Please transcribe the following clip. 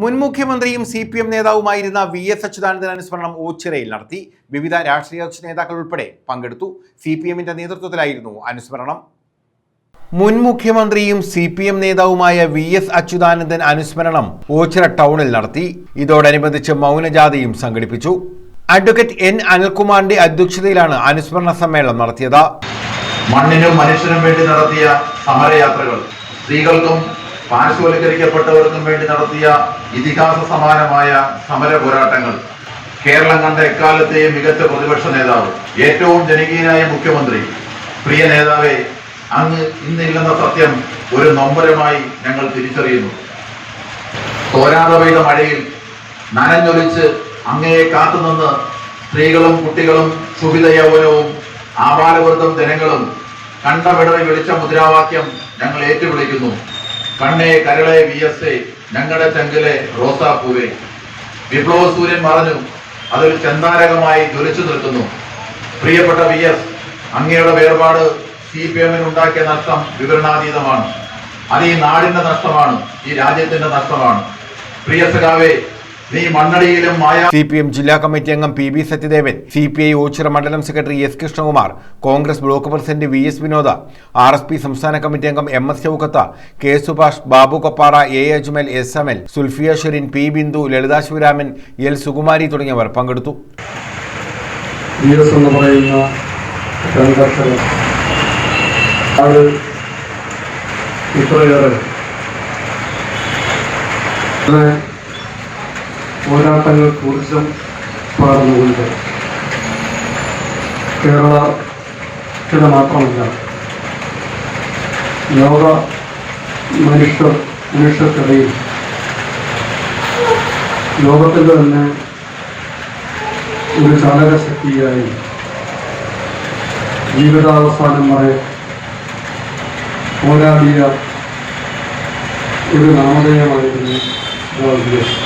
മുൻ മുഖ്യമന്ത്രിയും C P M നേതാവുമായിരുന്ന വി എസ് അച്യുതാനന്ദൻ അനുസ്മരണം ഓച്ചിറയിൽ നടത്തി. വിവിധ രാഷ്ട്രീയ കക്ഷി നേതാക്കൾ ഉൾപ്പെടെ പങ്കെടുത്തു. സി പി എമ്മിന്റെ നേതൃത്വത്തിലായിരുന്നു അനുസ്മരണം. മുൻ മുഖ്യമന്ത്രിയും സി പി എം നേതാവുമായ വി എസ് അച്യുതാനന്ദൻ അനുസ്മരണം ഓച്ചിറ ടൗണിൽ നടത്തി. ഇതോടനുബന്ധിച്ച് മൗനജാഥയും സംഘടിപ്പിച്ചു. അഡ്വക്കേറ്റ് എൻ അനിൽകുമാറിന്റെ അധ്യക്ഷതയിലാണ് അനുസ്മരണ സമ്മേളനം നടത്തിയത്. മണ്ണിനും മനുഷ്യനും വേണ്ടി നടത്തിയ സമരയാത്രകൾ സ്ത്രീകൾക്കും പാർശ്വവൽക്കരിക്കപ്പെട്ടവർക്കും വേണ്ടി നടത്തിയ ഇതിഹാസ സമാനമായ സമര പോരാട്ടങ്ങൾ. കേരളം കണ്ട എക്കാലത്തെയും മികച്ച പ്രതിപക്ഷ നേതാവ് ഏറ്റവും ജനകീയനായ മുഖ്യമന്ത്രി. പ്രിയ നേതാവെ അങ്ങ് ഇന്നില്ലെന്ന സത്യം ഒരു നൊമ്പരമായി ഞങ്ങൾ തിരിച്ചറിയുന്നു. തോരാതെ പെയ്ത മഴയിൽ നനഞ്ഞൊലിച്ച് അങ്ങയെ കാത്തുനിന്ന് സ്ത്രീകളും കുട്ടികളും സുഹിത യൗവനവും ആപാലവൃദ്ധം ജനങ്ങളും കണ്ടവിടവി വിളിച്ച മുദ്രാവാക്യം ഞങ്ങൾ ഏറ്റുവിളിക്കുന്നു. കണ്ണേ കരളെ വി എസ് എ ഞങ്ങളുടെ ചെങ്കലെ റോസാപ്പൂവേ. വിപ്ലവ സൂര്യൻ പറഞ്ഞു അതൊരു ചന്ദാരകമായി ജ്വലിച്ചു നിൽക്കുന്നു. പ്രിയപ്പെട്ട വി എസ് അങ്ങയുടെ വേർപാട് സി പി എമ്മിന് ഉണ്ടാക്കിയ നഷ്ടം വിവരണാതീതമാണ്. അത് ഈ നാടിന്റെ നഷ്ടമാണ് ഈ രാജ്യത്തിന്റെ നഷ്ടമാണ്. പ്രിയ സഖാവേ നീ മണ്ണടിയിലും മായ സി പി എം ജില്ലാ കമ്മിറ്റി അംഗം P B Sathyadevan C P I Oachira മണ്ഡലം secretary S Krishnakumar Congress block president V S Vinoda R S P സംസ്ഥാന കമ്മിറ്റി അംഗം M S Chowkath K Subhash Babu Koppara A Ajmal S M L Sulfiya Sherin P Bindu Lalitha Sivaraman L Sukumari തുടങ്ങിയവർ പങ്കെടുത്തു. ഇത്രയേറെ. പോരാട്ടങ്ങൾ ഊർജം പാടുന്നുകൊണ്ട് കേരളത്തിന് മാത്രമല്ല ലോക മനുഷ്യ മനുഷ്യർക്കിടയിൽ ലോകത്തിന്റെ തന്നെ ഒരു ചാലകശക്തിയായി ജീവിതാവസാനം വരെ പോരാടിയ ഒരു നാമധേയമായിരുന്നു ഗാന്ധിയസ്